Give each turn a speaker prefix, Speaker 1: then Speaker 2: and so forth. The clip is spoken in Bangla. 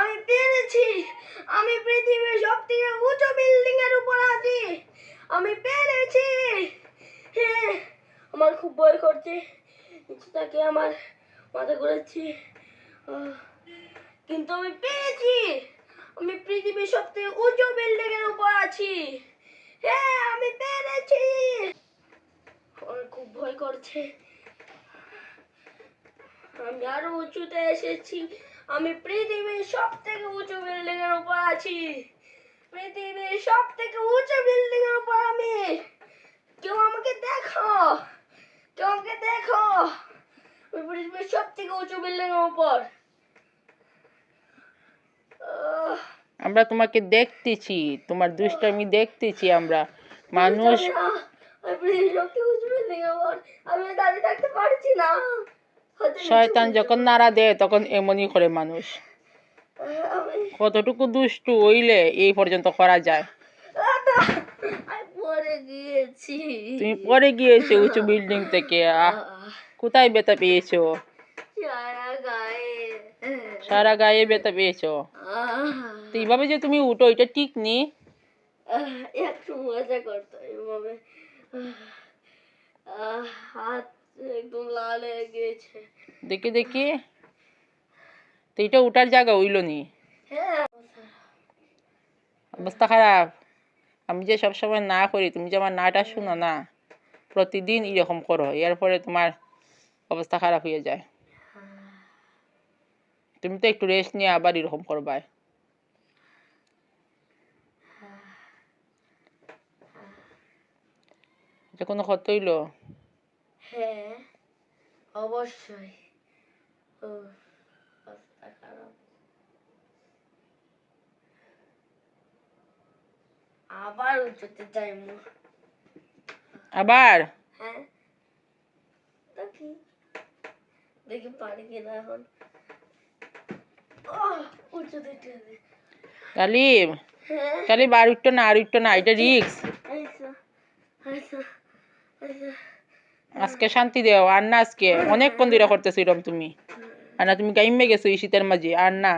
Speaker 1: আমি পেরেছি। আমি পৃথিবীর সব থেকে উঁচু বিল্ডিং এর উপর আছি। আমি পেরেছি। হ্যাঁ আমার খুব ভয় করছে। তাকে আমার মাথা ঘুরাচ্ছি। কিন্তু আমি পেরেছি। আমি পৃথিবীর সব থেকে উঁচু বিল্ডিং এর উপর আছি। হ্যাঁ আমি পেরেছি। আমার খুব ভয় করছে। আমি আরও উঁচুতে এসেছি। আমি পৃথিবীর সব থেকে উঁচু বিল্ডিং এর উপর আছি। পৃথিবীর সব থেকে উঁচু বিল্ডিং এর উপর আমি কেউ আমাকে দেখো কেউ আমাকে দেখো আমি পৃথিবীর সব থেকে উঁচু বিল্ডিং এর উপর
Speaker 2: আমরা তোমাকে দেখতেছি তোমার দুষ্টামি দেখতেছি আমরা। মানুষ শয়তান যখন নাড়া দেয় তখন এমনই করে মানুষ। কতটুকু দুষ্টু হইলে এই পর্যন্ত করা যায়? তুমি পরে গিয়েছো উঁচু বিল্ডিং থেকে কোথায় ব্যথা পেয়েছ?
Speaker 1: সারা গায়ে।
Speaker 2: ব্যথা পেয়েছ? তো এইভাবে যে তুমি উঠো এটা ঠিক নি।
Speaker 1: একটু মজা করতো আহ, হাত একদম লাল হয়ে গিয়েছে।
Speaker 2: দেখি দেখি। তো এটা উঠার জায়গা হইল নি?
Speaker 1: হ্যাঁ
Speaker 2: অবস্থা। খারাপ। আমি যে সবসময় না করি তুমি যে আমার নাটা শুনো না প্রতিদিন এরকম করো এর পরে তোমার অবস্থা খারাপ হয়ে যায়। তুমি তো একটু রেস্ট নিয়ে আবার এরকম করবা এটা কোনো কত হইল?
Speaker 1: হ্যাঁ অবশ্যই। আবার উঁচুতে যাই মু
Speaker 2: আবার?
Speaker 1: হ্যাঁ। দেখি দেখি পারি কিনা এখন।
Speaker 2: কালিম
Speaker 1: হ্যাঁ।
Speaker 2: কালিম আর উঠতো না আর উঠতো না এটা রিক্স
Speaker 1: আচ্ছা আচ্ছা আচ্ছা।
Speaker 2: আজকে শান্তি দেও আর না আজকে। অনেকক্ষণ দূরে করতেছো এরকম তুমি। আর না তুমি গাইমে গেছো এই শীতের মাঝে আর না।